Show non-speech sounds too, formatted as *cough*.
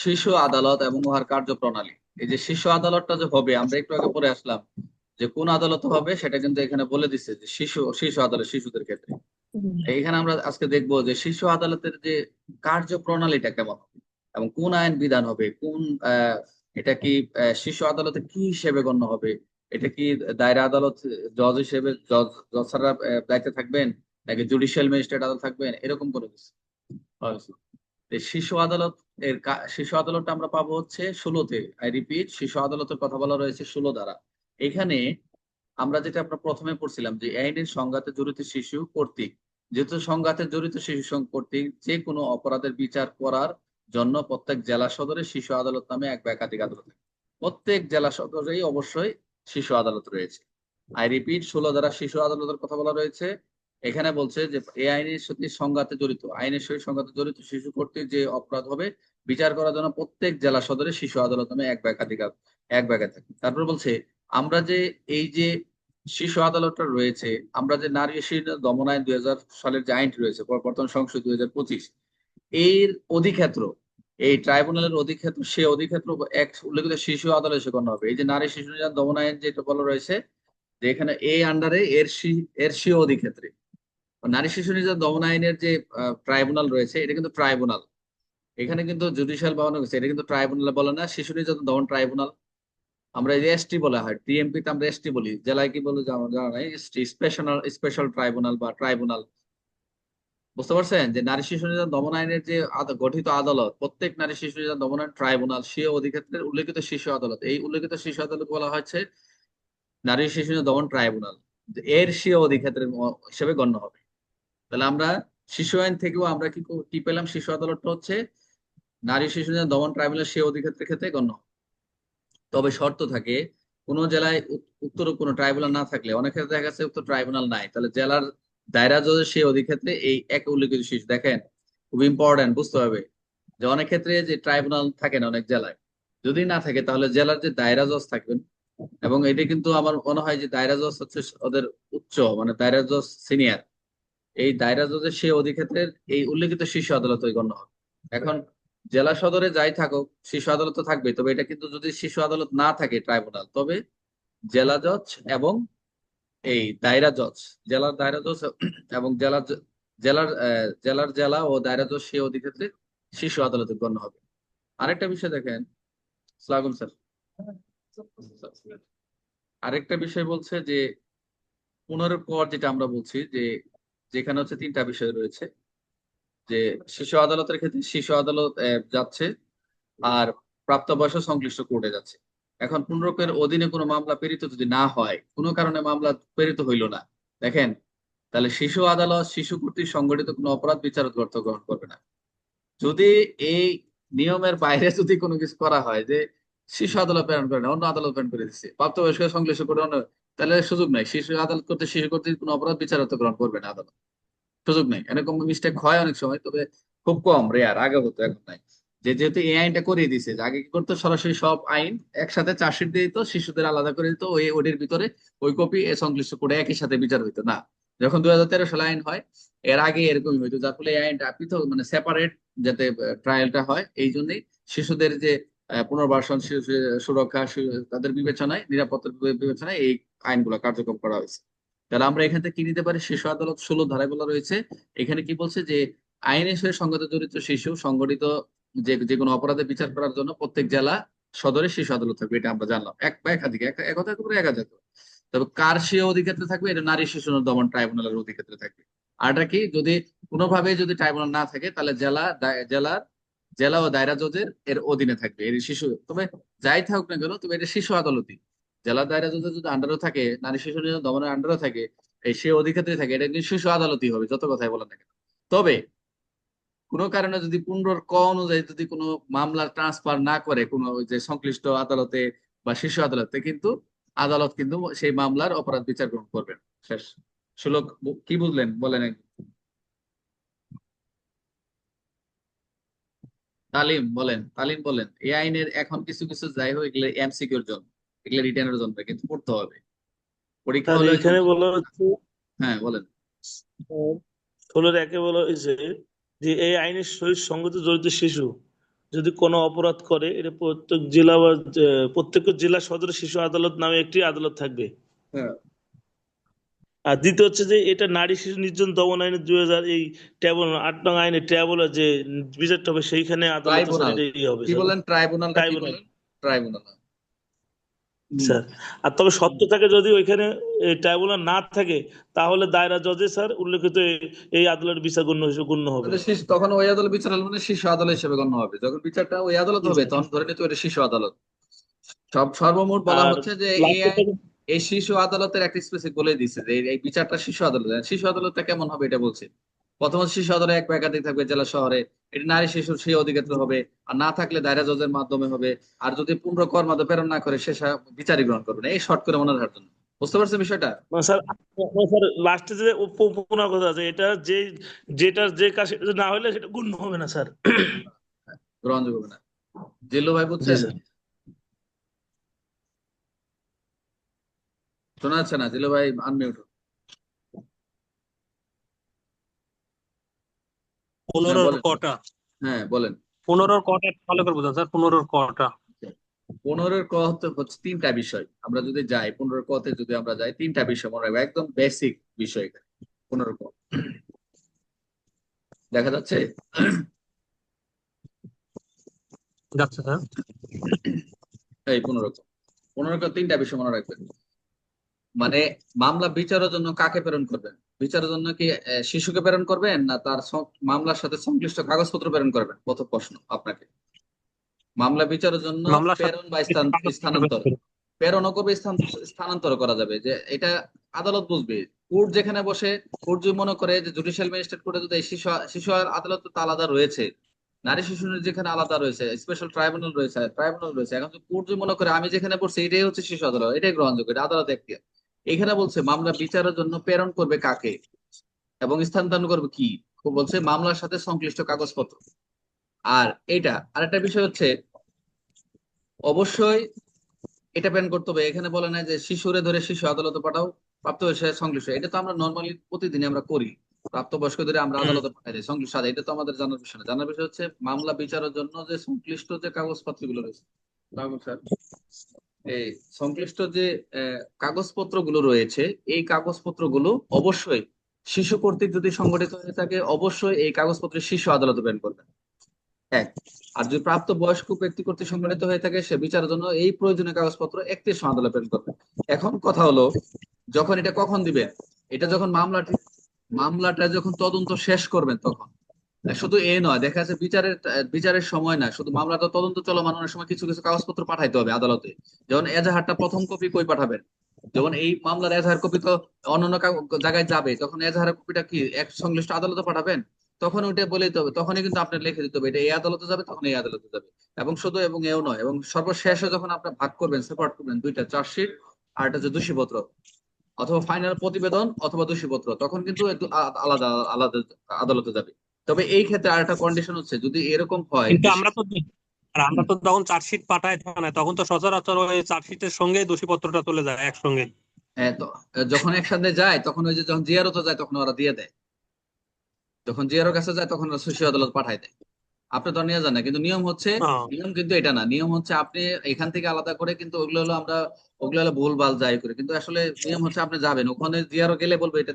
শিশু আদালত এবং উহার কার্যপ্রণালী। এই যে শিশু আদালতটা যে হবে আমরা একটু আগে পরে আসলাম যে কোন আদালত হবে সেটা কিন্তু এখানে বলে দিচ্ছে যে শিশু শিশু আদালত শিশুদের ক্ষেত্রে। এখানে আমরা আজকে দেখব যে শিশু আদালতের যে কার্যপ্রণালীটা কেমন হবে এবং কোন আইন বিধান হবে কোন আহ, এটা কি আহ, শিশু আদালতে কি হিসেবে গণ্য হবে এটা কি দায়রা আদালত জজ হিসেবে জজ জজ দায়িত্বে থাকবেন নাকি জুডিশিয়াল ম্যাজিস্ট্রেট আদালত থাকবেন এরকম কোনো কিছু হয়েছে। এই শিশু আদালত এর শিশু আদালতটা আমরা পাবো হচ্ছে ষোলোতে আই রিপিট শিশু আদালতের কথা বলা রয়েছে ষোলো দ্বারা। এখানে আমরা যেটা আমরা প্রথমে পড়ছিলাম যে আইনের সংঘাতে জড়িত শিশু কর্তৃক, যেহেতু সংঘাতে জড়িত শিশু কর্তৃক যে কোনো অপরাধের বিচার করার জন্য প্রত্যেক জেলা সদরে শিশু আদালত নামে এক বা একাধিক আদালত প্রত্যেক জেলা সদরেই অবশ্যই শিশু আদালত রয়েছে। আই রিপিট ষোলো দ্বারা শিশু আদালতের কথা বলা রয়েছে। এখানে বলছে যে এই আইনের সাথে সংঘাতে জড়িত। আইনের সহিত সংঘাতে জড়িত শিশু কর্তৃক যে অপরাধ হবে, বিচার করার জন্য প্রত্যেক জেলা সদরে শিশু আদালত নামে এক বা এক বা একাধিক থাকে। তারপর বলছে, আমরা যে এই যে শিশু আদালতটা রয়েছে, আমরা যে নারী শিশু দমন আইন দুই হাজার সালের যে আইনটি রয়েছে, বর্তমান সংসদ দুই হাজার পঁচিশ, এর অধিক্ষেত্র, এই ট্রাইব্যুনালের অধিক্ষেত্র, সে অধিক্ষেত্র এক উল্লেখিত শিশু আদালত সে গণ্য হবে। এই যে নারী শিশু দমন আইন যেটা বলা রয়েছে, যে এখানে এই আন্ডারে এর সি এর সে অধিক্ষেত্রে নারী শিশু নির্যাতন দমন আইনের যে ট্রাইব্যুনাল রয়েছে, এটা কিন্তু ট্রাইব্যুনাল। এখানে কিন্তু জুডিশিয়াল বানানো হয়েছে, এটা কিন্তু ট্রাইব্যুনাল বলে না, শিশু নির্যাতন দমন ট্রাইব্যুনাল। আমরা এসটি বলা হয়, টিএমপি তে আমরা এসটি বলি, জেলায় কি বলে জানা নাই স্পেশাল স্পেশাল ট্রাইব্যুনাল বা ট্রাইব্যুনাল বুঝতে পারছেন? যে নারী শিশু নির্যাতন দমন আইনের যে গঠিত আদালত, প্রত্যেক নারী শিশু নির্যাতন দমন আইন ট্রাইব্যুনাল সে অধিক্ষেত্রের উল্লেখিত শিশু আদালত। এই উল্লেখিত শিশু আদালত বলা হচ্ছে নারী শিশু দমন ট্রাইব্যুনাল। এর সে অধিক্ষেত্রের হিসেবে গণ্য হবে। তাহলে আমরা শিশু আইন থেকেও আমরা কি কি পেলাম? শিশু আদালতটা হচ্ছে নারী শিশু দমন ট্রাইব্যুনাল সে অধিক্ষেত্রের ক্ষেত্রে গণ্য। তবে শর্ত থাকে, কোন জেলায় উত- উত্তর কোনো ট্রাইব্যুনাল না থাকলে, অনেক ক্ষেত্রে দেখা যাচ্ছে উত্তর ট্রাইব্যুনাল নাই। তাহলে জেলার দায়রা জজের সেই অধিক্ষেত্রে এই এক উল্লেখিত শিশু, দেখেন, খুব ইম্পর্টেন্ট বুঝতে হবে, যে অনেক ক্ষেত্রে যে ট্রাইব্যুনাল থাকে না অনেক জেলায়, যদি না থাকে, তাহলে জেলার যে দায়রা জজ থাকবেন, এবং এটা কিন্তু আমার মনে হয় যে দায়রা জজ হচ্ছে ওদের উচ্চ মানে দায়রা জজ সিনিয়র এই দায়রা জজের সেই অধিক্ষেত্রের এই উল্লেখিত শিশু আদালত গণ্য হবে। এখন জেলা সদরে যাই থাকুক শিশু আদালত তো থাকবে তবে এটা কিন্তু যদি শিশু আদালত না থাকে ট্রাইব্যুনাল, তবে জেলা জজ এবং এই দায়রা জজ জেলার দায়রা জজ এবং জেলার জ- জেলার জেলার জেলা ও দায়রা জজ সে অধিক্ষেত্রে শিশু আদালতে গণ্য হবে। আরেকটা বিষয় দেখেন সালাম স্যার। আরেকটা বিষয় বলছে যে পনেরো পর যেটা আমরা বলছি যে যেখানে হচ্ছে তিনটা বিষয় রয়েছে, যে শিশু আদালতের ক্ষেত্রে শিশু আদালত যাচ্ছে আর প্রাপ্তবয়স্ক সংশ্লিষ্ট কোর্টে যাচ্ছে। এখন পুনরূপের অধীনে কোনো মামলা প্রেরিত যদি না হয়, কোনো কারণে মামলা প্রেরিত হইল না, দেখেন, তাহলে শিশু আদালত শিশু কর্তৃক সংগঠিত কোনো অপরাধ বিচারক অর্থ গ্রহণ করবে না। যদি এই নিয়মের বাইরে *laughs* যদি কোনো কিছু করা হয় যে শিশু আদালত প্রেরণ করে না, অন্য আদালত প্রেরণ করে দিচ্ছে প্রাপ্তবয়স্ক সংশ্লিষ্ট করে অন্য তাহলে সুযোগ নাই। শিশু আদালত করতে শিশু কর্তৃক কোনো অপরাধ বিচারক গ্রহণ করবে না আদালত। সুযোগ নেই। এরকম মিস্টেক হয় অনেক সময়, তবে খুব কম রেয়ার আগে হতো, এখন নাই। যে যেহেতু এই আইনটা করিয়ে দিছে আগে কি করতো? সরাসরি সব আইন একসাথে চার্জশিট দিয়ে দিত, শিশুদের আলাদা করে দিত, ওই ওটির ভিতরে ওই কপি এ সংশ্লিষ্ট করে একই সাথে বিচার হইতো। না, যখন দুই হাজার তেরো সালে আইন হয়, এর আগে এরকমই হইতো, যার ফলে এই আইনটা পৃথক মানে সেপারেট যাতে ট্রায়ালটা হয়, এই জন্যই শিশুদের যে পুনর্বাসন সুরক্ষা তাদের বিবেচনায়, নিরাপত্তার বিবেচনায় এই আইনগুলো কার্যক্রম করা হয়েছে। তাহলে আমরা এখান থেকে কি নিতে পারি? শিশু আদালত ষোলো ধারায় বলা রয়েছে, এখানে কি বলছে যে, আইনের সঙ্গে সংগত জড়িত শিশু সংগঠিত যে যে কোনো অপরাধে বিচার করার জন্য প্রত্যেক জেলা সদরে শিশু আদালত থাকবে, এটা আমরা জানলাম। এক বা একাধিক, এক কথা করে তবে কার সে অধিক্ষেত্রে থাকবে? এটা নারী শিশু দমন ট্রাইব্যুনালের অধিক্ষেত্রে থাকবে। আরটা কি? যদি কোনোভাবে যদি ট্রাইব্যুনাল না থাকে, তাহলে জেলা জেলার জেলা ও দায়রা জজের এর অধীনে থাকবে। এর শিশু, তবে যাই থাকুক না কেন, তবে এটা শিশু আদালতই। জেলা দায়রা জজের যদি আন্ডারও থাকে, নারী শিশু দমনের আন্ডারও থাকে, এই সে অধিক্ষেত্রে থাকে, এটা কিন্তু শিশু আদালতই হবে, যত কথাই বলেন না কেন। তবে, কোনো কারণে যদি পুনর ক অনুযায়ী যদি কোনো মামলা ট্রান্সফার না করে, কোনো যে সংশ্লিষ্ট আদালতে বা শীর্ষ আদালতে, কিন্তু আদালত কিন্তু সেই মামলার অপরাধ বিচার গ্রহণ করবেন শেষ। সুলক, কি বুঝলেন? বলেন। তালিম বলেন তালিম বলেন, এই আইনের এখন কিছু কিছু যাই হোক, এগুলো এমসিকিউর জন্য। এগুলো রিটার্নের জন্য কিন্তু পড়তে হবে। পরীক্ষা হলে এখানে বলা হচ্ছে হ্যাঁ বলেন। ষোলোর একে বলা হয়েছে যে এই আইনের সহিত সঙ্গত জড়িত শিশু যদি কোনো অপরাধ করে এটা প্রত্যেক জেলা বা প্রত্যেক জেলা সদর শিশু আদালত নামে একটি আদালত থাকবে। হ্যাঁ। আর দ্বিতীয় হচ্ছে যে এটা নারী শিশু নির্যাতন দমন আইনে দুই হাজার এই ট্যাবল আট নং আইনে ট্যাবল যে বিচারটা হবে সেইখানে আদালত হবে কি স্যার। বলেন ট্রাইব্যুনাল ট্রাইব্যুনাল। Tribunal sir. আর তবে সত্য থাকে যদি ওইখানে ট্রাইব্যুনাল না থাকে তাহলে দায়রা জজে স্যার উল্লেখিত এই- আদালতের বিচার গণ্য হিসেবে গণ্য হবে। তখন ওই আদালত বিচার মানে শিশু আদালত হিসেবে গণ্য হবে। যখন বিচারটা ওই আদালত হবে তখন ধরে নিতে এটা শিশু আদালত। সব সর্বমোট বলা হচ্ছে যে এই শিশু আদালতের একটা স্পেসিফিক বলে দিচ্ছে যে এই- এই বিচারটা শিশু আদালত। শিশু আদালতটা কেমন হবে এটা বলছে? প্রথমত শিশু আদালত এক বা একাধিক থাকবে জেলা শহরে। এটি নারী শিশুর সেই অধিক্ষেত্র হবে। আর না থাকলে দায়রা জজের মাধ্যমে হবে। আর যদি পূর্ণ কর্মাদ প্রেরণ না করে সে বিচারই গ্রহণ করবে না। এই শর্ট করে মনে রাখার জন্য। বুঝতে পারছেন বিষয়টা? স্যার স্যার লাস্টে যে উপ- কথা আছে এটা যে যেটা যে কাজ সেটা না হলে সেটা গণ্য হবে না স্যার। গ্রহণযোগ্য হবে না। জিল্লু ভাই বুঝছেন? শোনা যাচ্ছে না? জিল্লু ভাই আনমিউট পনেরোর বলেন। কটা? হ্যাঁ বলেন। পনেরোর কটা ভালো করে বোঝান স্যার পনেরোর কটা? পনেরোর ক হচ্ছে তিনটা বিষয়। আমরা যদি যাই পনেরো কতে যদি আমরা যাই তিনটা বিষয় মনে রাখব একদম বেসিক বিষয় এখানে পনেরো ক। দেখা যাচ্ছে? যাচ্ছে স্যার। এই পনেরো ক। পনেরো ক তিনটা বিষয় মনে রাখবেন। মানে মামলা বিচারের জন্য কাকে প্রেরণ করবেন? বিচারের জন্য কি শিশুকে প্রেরণ করবেন না তার মামলার সাথে সংশ্লিষ্ট কাগজপত্র প্রেরণ করবেন? প্রথম প্রশ্ন আপনাকে। মামলা বিচারের জন্য প্রেরণ বা স্থানান্তর। প্রেরণও করবে স্থানান্তর করা যাবে। যে এটা আদালত বুঝবে। কোর্ট যেখানে বসে কোর্ট যদি মনে করে যে জুডিশিয়াল ম্যাজিস্ট্রেট কোর্টে যদি শিশু শিশু আদালত তো আলাদা রয়েছে। নারী শিশু যেখানে আলাদা রয়েছে স্পেশাল ট্রাইব্যুনাল রয়েছে ট্রাইব্যুনাল রয়েছে। এখন কোর্ট যদি মনে করে আমি যেখানে পড়ছি এটাই হচ্ছে শিশু আদালত এটাই গ্রহণযোগ্য এটা আদালত একটি এখানে বলছে, মামলা বিচারের জন্য প্রেরণ করবে কাকে? এবং স্থানান্তর করবে কি? বলছে, মামলার সাথে সংশ্লিষ্ট কাগজপত্র। আর এটা আরেকটা বিষয় হচ্ছে, অবশ্যই এটা প্যান করতে হবে। এখানে বলে না যে শিশুরে ধরে শিশু আদালতে পাঠাও, প্রাপ্ত সংশ্লিষ্ট। এটা তো আমরা নর্মালি প্রতিদিনই আমরা করি। প্রাপ্তবয়স্ক ধরে আমরা আদালতে পাঠাই দিই, সংশ্লিষ্ট। এটা তো আমাদের জানার বিষয় না। জানার বিষয় হচ্ছে, মামলা বিচারের জন্য যে সংশ্লিষ্ট যে কাগজপত্রগুলো রয়েছে সংশ্লিষ্ট যে কাগজপত্রগুলো রয়েছে, এই কাগজপত্রগুলো অবশ্যই শিশু কর্তৃক যদি সংগঠিত হয়ে থাকে, অবশ্যই এই কাগজপত্র শিশু আদালত প্রেরণ করবেন। এক, আর যদি প্রাপ্ত বয়স্ক ব্যক্তি কর্তৃক সংগঠিত হয়ে থাকে, সে বিচারের জন্য এই প্রয়োজনীয় কাগজপত্র একটি আদালতে প্রেরণ করবে এখন কথা হলো, যখন এটা কখন দিবেন? এটা যখন মামলাটি, মামলাটা যখন তদন্ত শেষ করবেন তখন। শুধু এ নয়, দেখা যাচ্ছে বিচারের বিচারের সময় না, শুধু মামলাটা তদন্ত চলমান সময় কিছু কিছু কাগজপত্র পাঠাইতে হবে আদালতে। যেমন এজাহারটা প্রথম কপি কই পাঠাবেন? যেমন এই মামলার এজাহার কপি তো অন্যান্য জায়গায় যাবে, তখন এজাহারের কপিটা কি, এক সংশ্লিষ্ট আদালতে পাঠাবেন? তখন ওইটা বলে দিতে হবে, তখনই কিন্তু আপনার লিখে দিতে হবে, এটা এই আদালতে যাবে, তখন এই আদালতে যাবে। এবং শুধু এবং এও নয়, এবং সর্বশেষে যখন আপনার ভাগ করবেন সেপারেট করবেন, দুইটা চার্জশিট আর একটা হচ্ছে দোষীপত্র, অথবা ফাইনাল প্রতিবেদন অথবা দোষীপত্র, তখন কিন্তু আলাদা আলাদা আদালতে যাবে। তবে এই ক্ষেত্রে আর একটা কন্ডিশন হচ্ছে যদি এরকম হয় কিন্তু আমরা তো আর আমরা তো তখন চার্জশিট পাঠাই থানায় তখন তো সচরাচর ওই চার্জশিটের সঙ্গে দোষীপত্রটা চলে যায় একসঙ্গে হ্যাঁ, তো যখন একসাথে যায় তখন ওই যে যখন জিয়ারতে যায় তখন ওরা দিয়ে দেয়। যখন জিয়ারোর কাছে যায় তখন ওরা শিশু আদালত পাঠায় দেয়। আপনি তো নিয়ে যান না কিন্তু নিয়ম হচ্ছে হ্যাঁ। নিয়ম কিন্তু এটা না নিয়ম হচ্ছে আপনি এখান থেকে আলাদা করে কিন্তু ওগুলো হলো আমরা ওগুলো হলো ভুল ভালো যাই করে। কিন্তু আসলে নিয়ম হচ্ছে আপনি যাবেন ওখানে জিয়ারো গেলে বলবে এটা